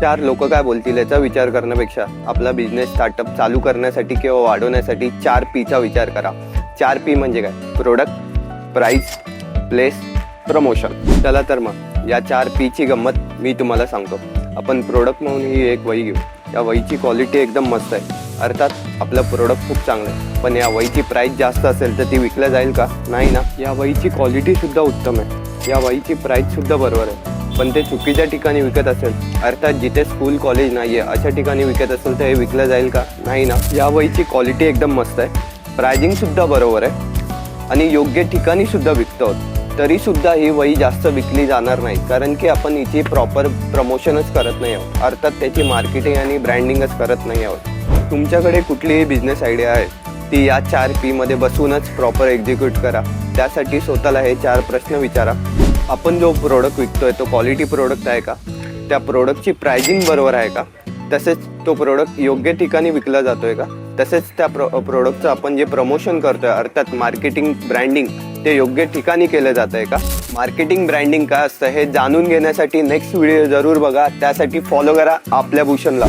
चार लोक काय बोलतील याचा विचार करण्यापेक्षा आपला बिझनेस स्टार्टअप चालू करण्यासाठी किंवा वाढवण्यासाठी चार पीचा विचार करा. चार पी म्हणजे काय? प्रोडक्ट प्राईस प्लेस प्रमोशन चला तर मग या चार पीची गंमत मी तुम्हाला सांगतो. आपण प्रोडक्ट म्हणून ही एक वही घेऊ. या वहीची क्वालिटी एकदम मस्त आहे. अर्थात आपलं प्रोडक्ट खूप चांगलं आहे. पण या वहीची प्राईस जास्त असेल तर ती विकल्या जाईल का? नाही ना. या वहीची क्वालिटीसुद्धा उत्तम आहे. या वहीची प्राईससुद्धा बरोबर आहे. पण ते चुकीच्या ठिकाणी विकत असेल. अर्थात जिथे स्कूल कॉलेज नाही आहे अशा ठिकाणी विकत असेल तर हे विकलं जाईल का? नाही ना. या वहीची क्वालिटी एकदम मस्त आहे. प्रायझिंग सुद्धा बरोबर आहे. आणि योग्य ठिकाणी सुद्धा विकतो तरी सुद्धा ही वही जास्त विकली जाणार नाही. कारण की आपण इथे प्रॉपर प्रमोशनच करत नाही आहोत. अर्थात त्याची मार्केटिंग आणि ब्रँडिंगच करत नाही आहोत. तुमच्याकडे कुठलीही बिझनेस आयडिया आहे ती या चार पीमध्ये बसूनच प्रॉपर एक्झिक्यूट करा. त्यासाठी स्वतःला हे चार प्रश्न विचारा. आपण जो प्रोडक्ट विकतोय तो क्वालिटी प्रोडक्ट आहे का? त्या प्रोडक्टची प्राइसिंग बरोबर आहे का? तसेच तो प्रोडक्ट योग्य ठिकाणी विकला जातोय का? तसेच त्या प्रो प्रोडक्टचं आपण जे प्रमोशन करतोय अर्थात मार्केटिंग ब्रँडिंग ते योग्य ठिकाणी केलं जात आहे का? मार्केटिंग ब्रँडिंग काय असतं हे जाणून घेण्यासाठी नेक्स्ट व्हिडिओ जरूर बघा. त्यासाठी फॉलो करा आपल्या भूषणला.